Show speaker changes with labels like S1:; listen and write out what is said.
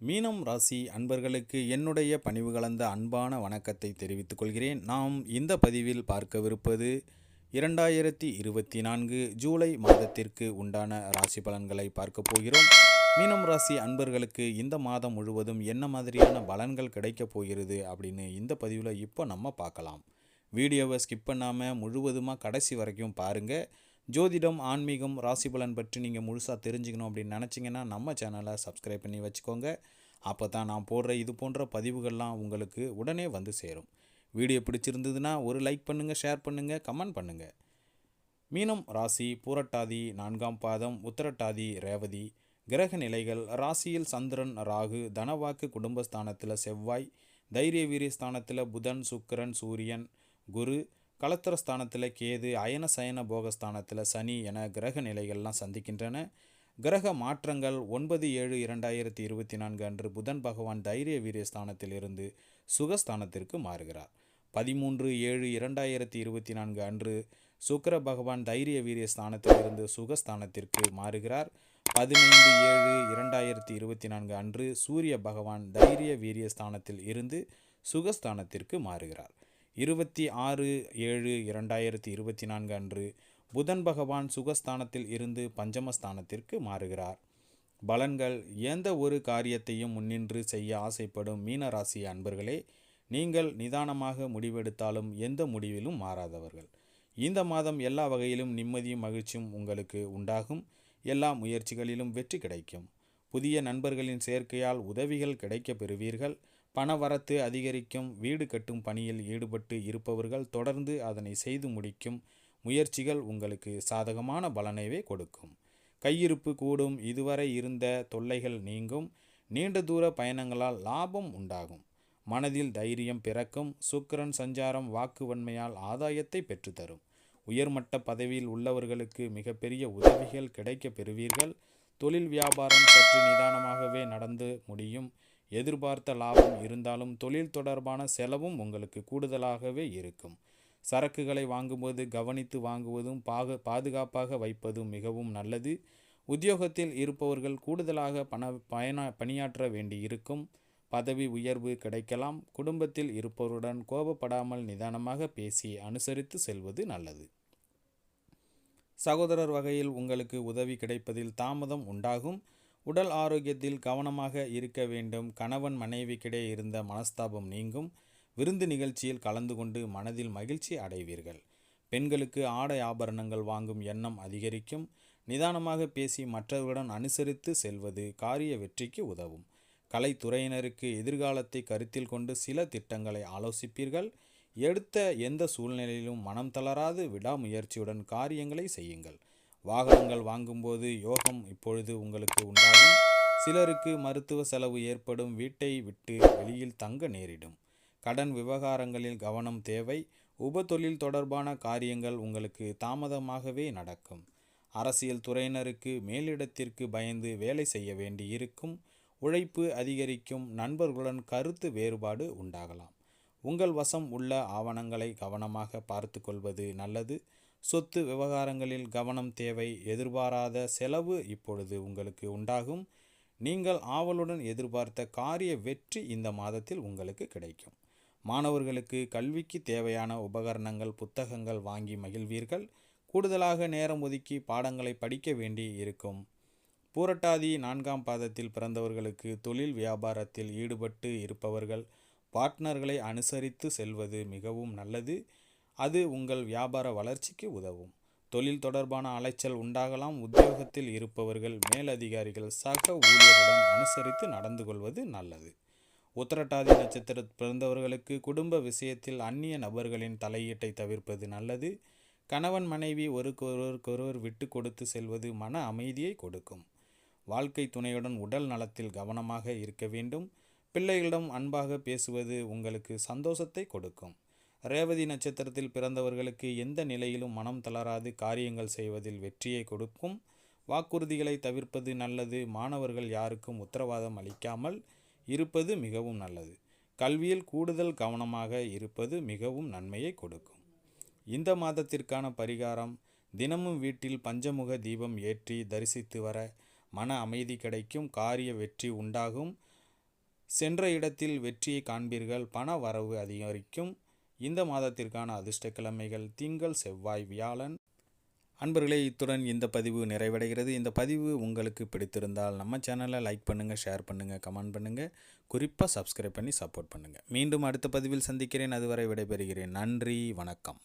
S1: மீனம் ராசி அன்பர்களுக்கு என்னுடைய பணிவு கலந்த அன்பான வணக்கத்தை தெரிவித்துக் கொள்கிறேன். நாம் இந்த பதிவில் பார்க்கவிருப்பது இரண்டாயிரத்தி இருபத்தி நான்கு ஜூலை மாதத்திற்கு உண்டான ராசி பலன்களை பார்க்க போகிறோம். மீனம் ராசி அன்பர்களுக்கு இந்த மாதம் முழுவதும் என்ன மாதிரியான பலன்கள் கிடைக்கப் போகிறது அப்படின்னு இந்த பதிவில் இப்போ நம்ம பார்க்கலாம். வீடியோவை ஸ்கிப் பண்ணாமல் முழுவதுமாக கடைசி வரைக்கும் பாருங்கள் ஜோதிடம் ஆன்மீகம் ராசி பலன் பற்றி நீங்கள் முழுசாக தெரிஞ்சுக்கணும் அப்படின்னு நினச்சிங்கன்னா நம்ம சேனலை சப்ஸ்கிரைப் பண்ணி வச்சுக்கோங்க. அப்போ தான் நான் போடுற இது போன்ற பதிவுகள்லாம் உங்களுக்கு உடனே வந்து சேரும். வீடியோ பிடிச்சிருந்ததுன்னா ஒரு லைக் பண்ணுங்கள் ஷேர் பண்ணுங்கள் கமெண்ட் பண்ணுங்கள் மீனம் ராசி பூரட்டாதி நான்காம் பாதம் உத்தரட்டாதி ரேவதி கிரக நிலைகள் ராசியில் சந்திரன் ராகு தனவாக்கு குடும்பஸ்தானத்தில் செவ்வாய் தைரிய வீரிய ஸ்தானத்தில் புதன் சுக்கரன் சூரியன் குரு களத்திர ஸ்தானத்தில் கேது அயன சயன போகஸ்தானத்தில் சனி என கிரக நிலைகள்லாம் சந்திக்கின்றன. கிரக மாற்றங்கள் ஒன்பது ஏழு இரண்டாயிரத்தி இருபத்தி நான்கு அன்று புதன் பகவான் தைரிய வீரிய ஸ்தானத்தில் இருந்து சுகஸ்தானத்திற்கு மாறுகிறார். பதிமூன்று ஏழு இரண்டாயிரத்தி இருபத்தி நான்கு அன்று சுக்கிர பகவான் தைரிய வீரிய ஸ்தானத்தில் இருந்து சுகஸ்தானத்திற்கு மாறுகிறார். பதினைந்து ஏழு இரண்டாயிரத்தி இருபத்தி நான்கு அன்று சூரிய பகவான் தைரிய வீரிய ஸ்தானத்தில் இருந்து சுகஸ்தானத்திற்கு மாறுகிறார். இருபத்தி ஆறு ஏழு இரண்டாயிரத்தி இருபத்தி நான்கு அன்று புதன் பகவான் சுகஸ்தானத்தில் இருந்து பஞ்சமஸ்தானத்திற்கு மாறுகிறார். பலன்கள் எந்த ஒரு காரியத்தையும் முன்னின்று செய்ய ஆசைப்படும் மீனராசி அன்பர்களே நீங்கள் நிதானமாக முடிவெடுத்தாலும் எந்த முடிவிலும் மாறாதவர்கள். இந்த மாதம் எல்லா வகையிலும் நிம்மதியும் மகிழ்ச்சியும் உங்களுக்கு உண்டாகும். எல்லா முயற்சிகளிலும் வெற்றி கிடைக்கும். புதிய நண்பர்களின் சேர்க்கையால் உதவிகள் கிடைக்கப் பெறுவீர்கள். பணவரத்து அதிகரிக்கும் வீடு கட்டும் பணியில் ஈடுபட்டு இருப்பவர்கள் தொடர்ந்து அதனை செய்து முடிக்கும் முயற்சிகள் உங்களுக்கு சாதகமான பலனைவே கொடுக்கும். கையிருப்பு கூடும் இதுவரை இருந்த தொல்லைகள் நீங்கும் நீண்ட தூர பயணங்களால் லாபம் உண்டாகும். மனதில் தைரியம் பிறக்கும் சுக்கரன் சஞ்சாரம் வாக்குவன்மையால் ஆதாயத்தை பெற்றுத்தரும். உயர்மட்ட பதவியில் உள்ளவர்களுக்கு மிகப்பெரிய உதவிகள் கிடைக்க பெறுவீர்கள். தொழில் வியாபாரம் சற்று நிதானமாகவே நடந்து முடியும். எதிர்பார்த்த லாபம் இருந்தாலும் தொழில் தொடர்பான செலவும் உங்களுக்கு கூடுதலாகவே இருக்கும். சரக்குகளை வாங்கும்போது கவனித்து வாங்குவதும் பாக பாதுகாப்பாக வைப்பதும் மிகவும் நல்லது. உத்தியோகத்தில் இருப்பவர்கள் கூடுதலாக பண பயண பணியாற்ற வேண்டி இருக்கும் பதவி உயர்வு கிடைக்கலாம். குடும்பத்தில் இருப்பவருடன் கோபப்படாமல் நிதானமாக பேசி அனுசரித்து செல்வது நல்லது. சகோதரர் வகையில் உங்களுக்கு உதவி கிடைப்பதில் தாமதம் உண்டாகும். உடல் ஆரோக்கியத்தில் கவனமாக இருக்க வேண்டும். கணவன் மனைவிக்கிடையே இருந்த மனஸ்தாபம் நீங்கும். விருந்து நிகழ்ச்சியில் கலந்து கொண்டு மனதில் மகிழ்ச்சி அடைவீர்கள். பெண்களுக்கு ஆடை ஆபரணங்கள் வாங்கும் எண்ணம் அதிகரிக்கும். நிதானமாக பேசி மற்றவர்களுடன் அனுசரித்து செல்வது காரிய வெற்றிக்கு உதவும். கலைத்துறையினருக்கு எதிர்காலத்தை கருத்தில் கொண்டு சில திட்டங்களை ஆலோசிப்பீர்கள். எடுத்த எந்த சூழ்நிலையிலும் மனம் தளராது விடாமுயற்சியுடன் காரியங்களை செய்யுங்கள். வாகனங்கள் வாங்கும்போது யோகம் இப்பொழுது உங்களுக்கு உண்டாகும். சிலருக்கு மருத்துவ செலவு ஏற்படும். வீட்டை விட்டு வெளியில் தங்க நேரிடும். கடன் விவகாரங்களில் கவனம் தேவை. உபத்தொழில் தொடர்பான காரியங்கள் உங்களுக்கு தாமதமாகவே நடக்கும். அரசியல் துறையினருக்கு மேலிடத்திற்கு பயந்து வேலை செய்ய வேண்டி இருக்கும் உழைப்பு அதிகரிக்கும். நண்பர்களுடன் கருத்து வேறுபாடு உண்டாகலாம். உங்கள் வசம் உள்ள ஆவணங்களை கவனமாக பார்த்து கொள்வது நல்லது. சொத்து விவகாரங்களில் கவனம் தேவை. எதிர்பாராத செலவு இப்பொழுது உங்களுக்கு உண்டாகும். நீங்கள் ஆவலுடன் எதிர்பார்த்த காரிய வெற்றி இந்த மாதத்தில் உங்களுக்கு கிடைக்கும். மாணவர்களுக்கு கல்விக்கு தேவையான உபகரணங்கள் புத்தகங்கள் வாங்கி மகிழ்வீர்கள். கூடுதலாக நேரம் ஒதுக்கி பாடங்களை படிக்க வேண்டி இருக்கும். பூரட்டாதி நான்காம் பாதத்தில் பிறந்தவர்களுக்கு தொழில் வியாபாரத்தில் ஈடுபட்டு இருப்பவர்கள் பார்ட்னர்களை அனுசரித்து செல்வது மிகவும் நல்லது. அது உங்கள் வியாபார வளர்ச்சிக்கு உதவும். தொழில் தொடர்பான அலைச்சல் உண்டாகலாம். உத்தியோகத்தில் இருப்பவர்கள் மேலதிகாரிகள் சக ஊழியருடன் அனுசரித்து நடந்து கொள்வது நல்லது. உத்தரட்டாதி நட்சத்திர பிறந்தவர்களுக்கு குடும்ப விஷயத்தில் அந்நிய நபர்களின் தலையீட்டை தவிர்ப்பது நல்லது. கணவன் மனைவி ஒருவருக்கொருவர் விட்டு கொடுத்து செல்வது மன அமைதியை கொடுக்கும். வாழ்க்கை துணையுடன் உடல் நலத்தில் கவனமாக இருக்க வேண்டும். பிள்ளைகளிடம் அன்பாக பேசுவது உங்களுக்கு சந்தோஷத்தை கொடுக்கும். ரேவதி நட்சத்திரத்தில் பிறந்தவர்களுக்கு எந்த நிலையிலும் மனம் தளராது காரியங்கள் செய்வதில் வெற்றியை கொடுக்கும். வாக்குறுதிகளை தவிர்ப்பது நல்லது மாணவர்கள் யாருக்கும் உத்தரவாதம் அளிக்காமல் இருப்பது மிகவும் நல்லது. கல்வியில் கூடுதல் கவனமாக இருப்பது மிகவும் நன்மையை கொடுக்கும். இந்த மாதத்திற்கான பரிகாரம் தினமும் வீட்டில் பஞ்சமுக தீபம் ஏற்றி தரிசித்து வர மன அமைதி கிடைக்கும் காரிய வெற்றி உண்டாகும். சென்ற இடத்தில் வெற்றியை காண்பீர்கள். பண வரவு அதிகரிக்கும். இந்த மாதத்திற்கான அதிர்ஷ்ட கிழமைகள் திங்கள் செவ்வாய் வியாழன். அன்பர்களே இத்துடன் இந்த பதிவு நிறைவடைகிறது. இந்த பதிவு உங்களுக்கு பிடித்திருந்தால் நம்ம சேனலை லைக் பண்ணுங்கள் ஷேர் பண்ணுங்கள் கமெண்ட் பண்ணுங்கள் குறிப்பாக சப்ஸ்கிரைப் பண்ணி சப்போர்ட் பண்ணுங்கள் மீண்டும் அடுத்த பதிவில் சந்திக்கிறேன். அதுவரை விடைபெறுகிறேன். நன்றி வணக்கம்.